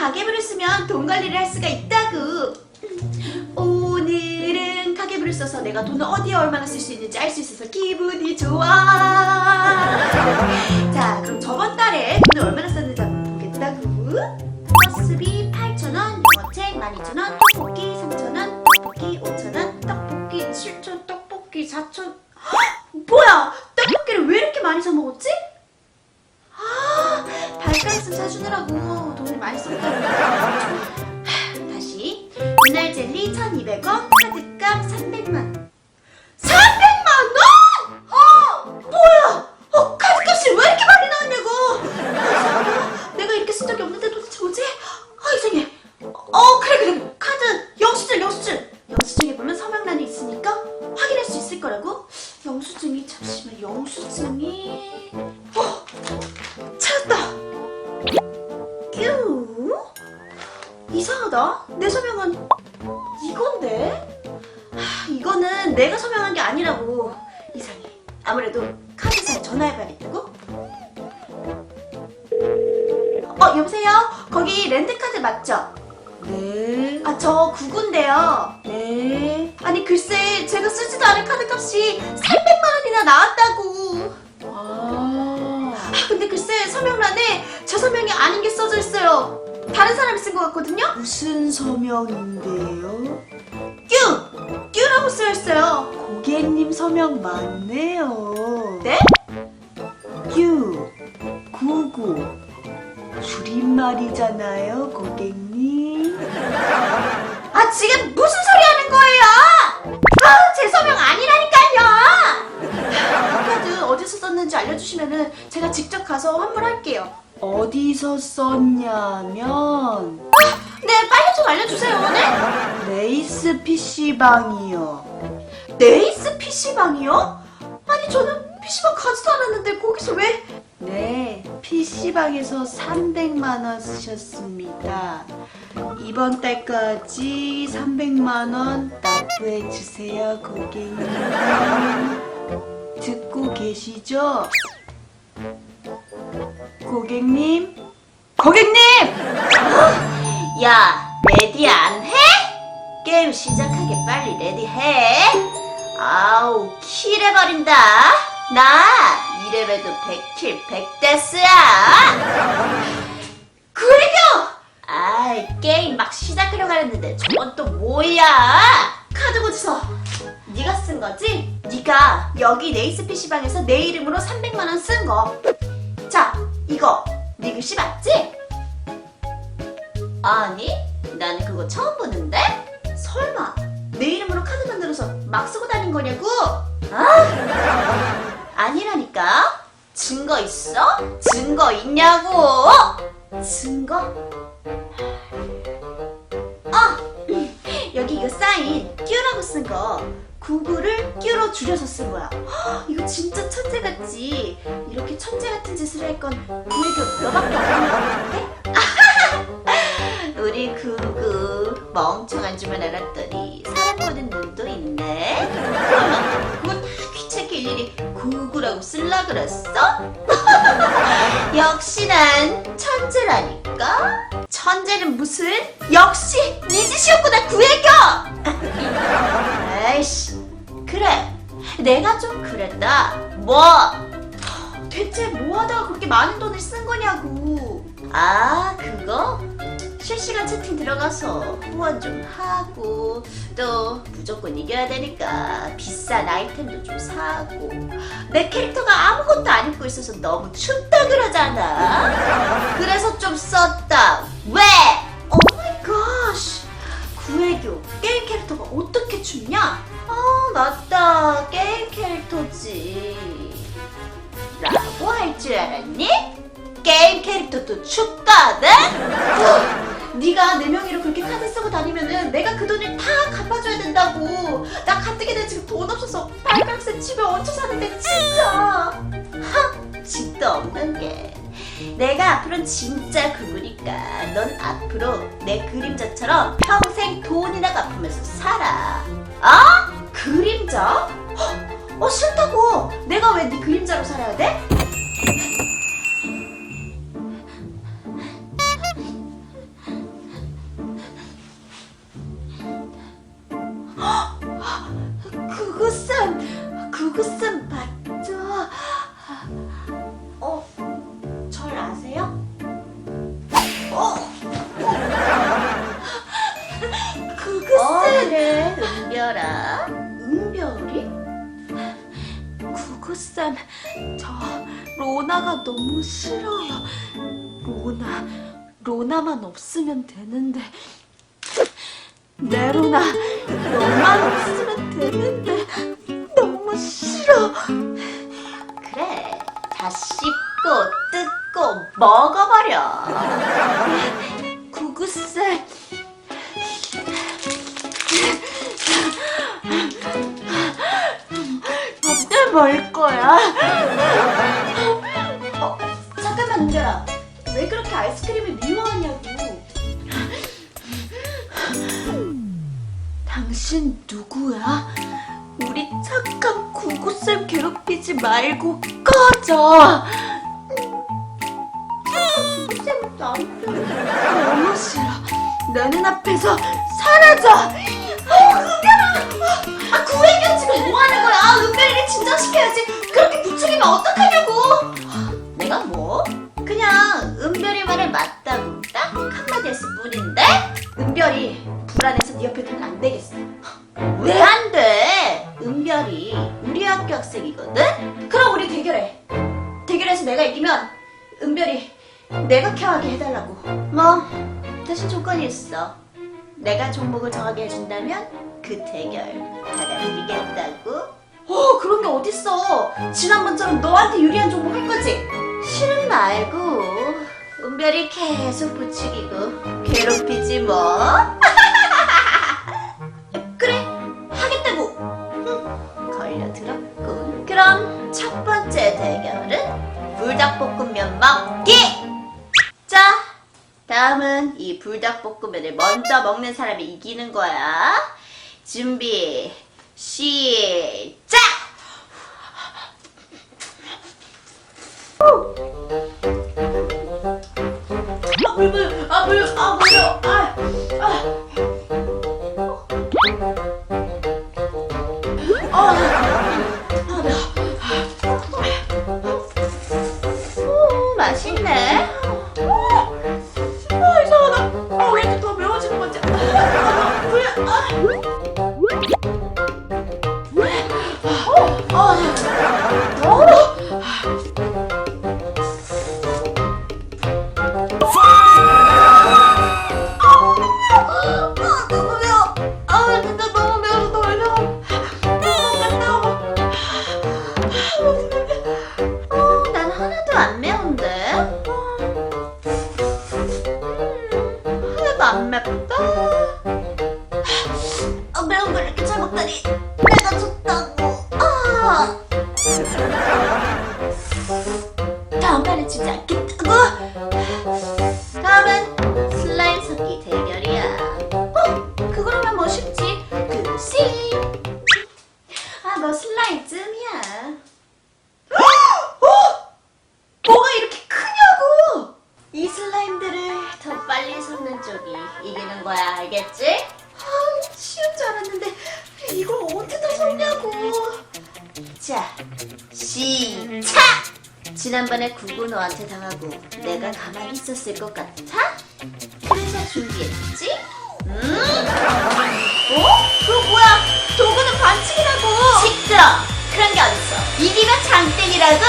가계부를 쓰면 돈 관리를 할 수가 있다고. 오늘은 가계부를 써서 내가 돈을 어디에 얼마나 쓸 수 있는지 알 수 있어서 기분이 좋아. 자, 그럼 저번 달에 돈을 얼마나 썼는지 한번 보겠다고. 버스비 8,000원, 영어책 12,000원, 떡볶이 3,000원, 떡볶이 5,000원, 떡볶이 7,000원, 떡볶이 4,000원. 뭐야! 떡볶이를 왜 이렇게 많이 사 먹었지? 아, 발가락씀 사주느라고 돈을 많이 썼다고. 다시. 분할 젤리 1,200원, 카드값 300만. 300만 원! 어! 뭐야! 어, 카드값이 왜 이렇게 많이 나왔냐고! 내가 이렇게 쓴 적이 없는데 도대체 뭐지? 아, 이상해. 어, 그래, 그래. 카드, 영수증, 영수증. 영수증에 보면 서명란이 있으니까 확인할 수 있을 거라고? 영수증이, 잠시만, 영수증이. 이상하다. 내 서명은 이건데? 하, 이거는 내가 서명한 게 아니라고. 이상해. 아무래도 카드사에 전화해봐야겠다고? 어, 여보세요? 거기 렌트카드 맞죠? 네. 아, 저 구구인데요. 네. 아니, 글쎄, 제가 쓰지도 않은 카드값이 300만 원이나 나왔다고. 아. 아, 근데 글쎄, 서명란에 저 서명이 아닌 게 써져 있어요. 다른 사람이 쓴 것 같거든요? 무슨 서명인데요? 뀨! 뀨라고 쓰여있어요. 고객님 서명 맞네요. 네? 유. 구구. 줄임말이잖아요, 고객님. 아, 지금 무슨 소리 하는 거예요? 아, 제 서명 아니라니까요! 카드 어디서 썼는지 알려주시면은 제가 직접 가서 환불할게요. 어디서 썼냐면 네, 빨리 좀 알려주세요, 네? 레이스 PC방이요. 네이스 PC방이요? 아니, 저는 PC방 가지도 않았는데 거기서 왜? 네, PC방에서 300만 원 쓰셨습니다. 이번 달까지 300만 원 납부해 주세요, 고객님. 듣고 계시죠? 고객님? 고객님! 야, 레디 안 해? 게임 시작하게 빨리 레디 해. 아우, 킬해 버린다. 나 이래봬도 100킬 100데스야. 그래요! 아이, 게임 막 시작하려고 했는데 저건 또 뭐야? 카드 고지서. 네가 쓴 거지? 네가 여기 네이스 PC방에서 내 이름으로 300만 원 쓴 거. 자, 이거 네 글씨 맞지? 아니, 나는 그거 처음 보는데? 설마 내 이름으로 카드 만들어서 막 쓰고 다닌 거냐고? 아? 아니라니까. 증거 있어? 증거 있냐고? 증거? 아, 음, 여기 이거 사인 큐라고 쓴 거. 구구를 큐로 줄여서 쓴 거야. 헉, 이거 진짜 천재 같지? 이렇게 천재 같은 짓을 할 건 구애교 너밖에 없는 거 같은데? 우리 구구 멍청한 줄만 알았더니 사람 보는 눈도 있네. 그러면 그거 다 귀찮게 일일이 구구라고 쓸라 그랬어? 역시 난 천재라니까. 천재는 무슨? 역시 네 짓이었구나 구애교. 내가 좀 그랬다. 뭐? 대체 뭐하다가 그렇게 많은 돈을 쓴 거냐고. 아 그거? 실시간 채팅 들어가서 후원 좀 하고 또 무조건 이겨야 되니까 비싼 아이템도 좀 사고. 내 캐릭터가 아무것도 안 입고 있어서 너무 춥다 그러잖아. 그래서 좀 썼다. 왜? 오 마이 갓 구애교 게임 캐릭터가 어떻게 춥냐? 아 맞다. 게임 캐릭터지 라고 할 줄 알았니? 게임 캐릭터도? 후, 네가 내 명의로 그렇게 카드 쓰고 다니면은 내가 그 돈을 다 갚아줘야 된다고 나 가뜩이나 지금 돈 없어서 발가락새 집에 얹혀 사는데 진짜 하 집도 없는 게 내가 앞으로는 진짜 그구니까 넌 앞으로 내 그림자처럼 평생 돈이나 갚으면서 살아. 아? 그림자? 헉, 어 싫다고. 내가 왜 네 그림자로 로나가 너무 싫어요. 로나, 로나만 없으면 되는데. 내 로나, 너만 없으면 되는데. 너무 싫어. 그래, 다 씹고 뜯고 먹어버려. 구구쌤. 먹을 거야? 어, 잠깐만 은별아. 왜 그렇게 아이스크림을 미워하냐고. 당신 누구야? 우리 착한 구구쌤 괴롭히지 말고 꺼져. 쌤 나한테. 너무 싫어. 내 눈앞에서 사라져. 아, 구애견 지금 뭐 하는 거야? 은별이를 진정시켜야지. 그렇게 부추기면 어떡하냐고. 내가 뭐? 그냥 은별이 말을 맞다고 딱 한마디 했을 뿐인데? 은별이 불안해서 네 옆에 두면 안 되겠어. 왜 안 돼? 은별이 우리 학교 학생이거든? 그럼 우리 대결해. 대결해서 내가 이기면 은별이 내가 케어하게 해달라고. 뭐, 대신 조건이 있어. 내가 종목을 정하게 해준다면 그 대결 받아들이겠다고? 어 그런 게 어딨어. 지난번처럼 너한테 유리한 종목 할 거지? 싫은 말고 은별이 계속 부추기고 괴롭히지 뭐. 그래 하겠다고. 흠, 걸려들었군 그럼 첫 번째 대결은 불닭볶음면 먹기! 자 다음은 이 불닭볶음면을 먼저 먹는 사람이 이기는 거야. 준비, 시작! 아, 물, 물, 아, 물, 아, 아, 아. 아, 다 지난번에 구구 너한테 당하고 내가 가만히 있었을 것 같아? 그래서 준비했지? 음? 어? 그거 뭐야? 도구는 반칙이라고! 시끄러! 그런 게 어딨어? 이기면 장땡이라고!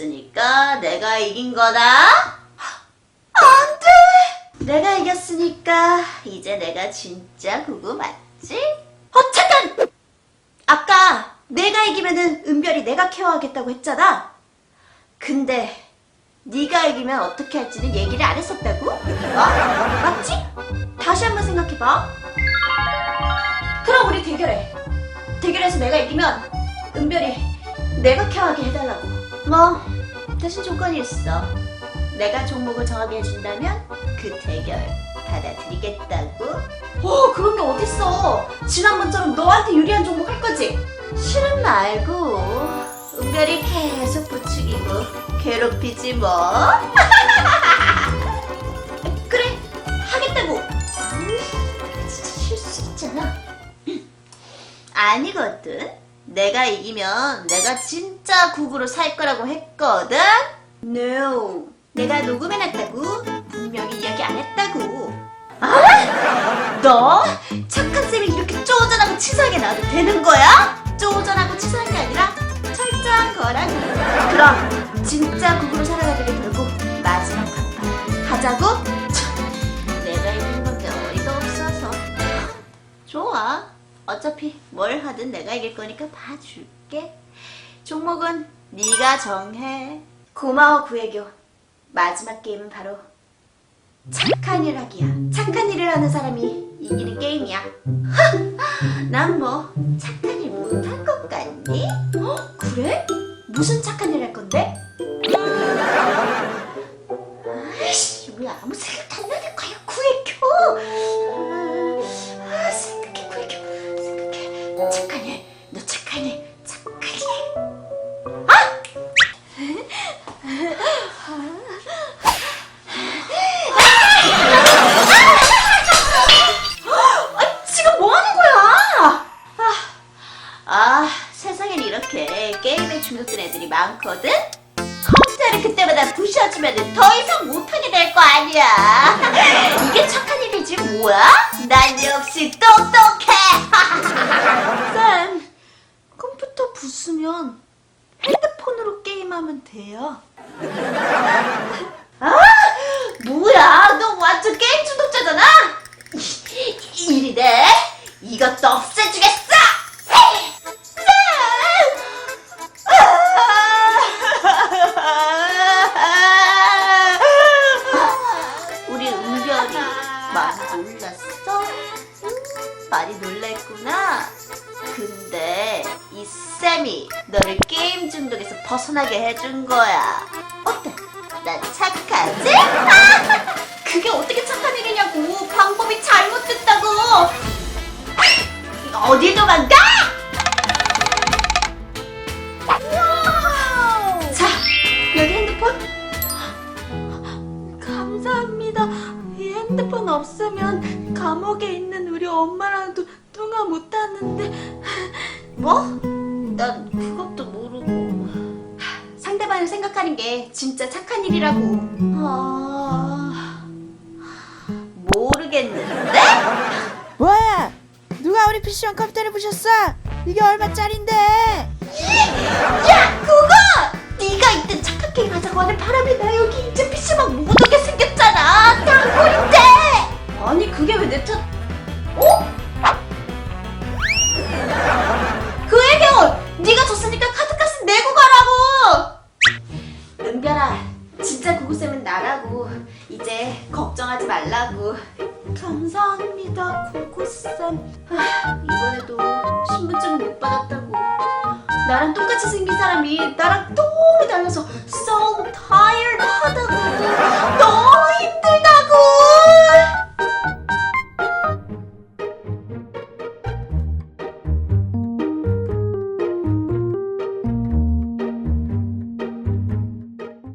이겼으니까 내가 이긴 거다. 안 돼! 내가 이겼으니까 이제 내가 진짜 구구 맞지? 어, 잠깐! 아까 내가 이기면은 은별이 내가 케어하겠다고 했잖아. 근데 네가 이기면 어떻게 할지는 얘기를 안 했었다고? 어? 맞지? 다시 한번 생각해봐. 그럼 우리 대결해. 대결해서 내가 이기면 은별이 내가 케어하게 해달라고. 뭐 대신 조건이 있어. 내가 종목을 정하게 해준다면 그 대결 받아들이겠다고? 어, 그런 게 어딨어. 지난번처럼 너한테 유리한 종목 할 거지? 싫은 말고 은별이 계속 부추기고 괴롭히지 뭐. 그래 하겠다고. 음, 진짜 실수했잖아. 아니거든. 내가 이기면 내가 진짜 국으로 살 거라고 했거든. No. 내가 녹음해놨다고 분명히 이야기 안 했다고. 아? 너 착한 쌤이 이렇게 쪼잔하고 치사하게 나와도 되는 거야? 쪼잔하고 치사한 게 아니라 철저한 거라고. 그럼 진짜 국으로 살아가기를 걸고 마지막 한판 하자고? 참, 내가 이긴 건데 어이가 없어서. 좋아. 어차피 뭘 하든 내가 이길 거니까 봐줄게. 종목은 네가 정해. 고마워 구애교. 마지막 게임은 바로 착한 일 하기야. 착한 일을 하는 사람이 이기는 게임이야. 난 뭐 착한 일 못한 것 같니? 어? 그래? 무슨 착한 일 할 건데? 아이씨, 왜 아무 생각 안 나는 거야, 구애교? 부셔주면 더 이상 못하게 될 거 아니야. 이게 착한 일이지 뭐야? 난 역시 똑똑해. 쌤, 컴퓨터 부수면 핸드폰으로 게임하면 돼요. 뭐야, 너 완전 게임 중독자잖아? 이리 돼? 이것도 없애주겠어! 벗어나게 해준 거야. 어때? 난 착하지? 그게 어떻게 착한 일이냐고. 방법이 잘못됐다고. 어딜 도망가? 자, 여기 핸드폰. 감사합니다. 이 핸드폰 없으면 감옥에 있는 우리 엄마랑도 게 진짜 착한 일이라고. 아, 모르겠는데? 뭐야? 누가 우리 PC방 컴퓨터를 부셨어? 이게 얼마짜린데? 야, 그거! 네가 이때 착한 게임 하자고 하는 바람에 나 여기 이제 PC방 못 오게 생겼잖아. 땅골인데. 아니 그게 왜 내 탓? 공구쌤은 나라고. 이제 걱정하지 말라고. 감사합니다 공구쌤. 아, 이번에도 신분증 못 받았다고. 나랑 똑같이 생긴 사람이 나랑 너무 달라서 so tired 하다고.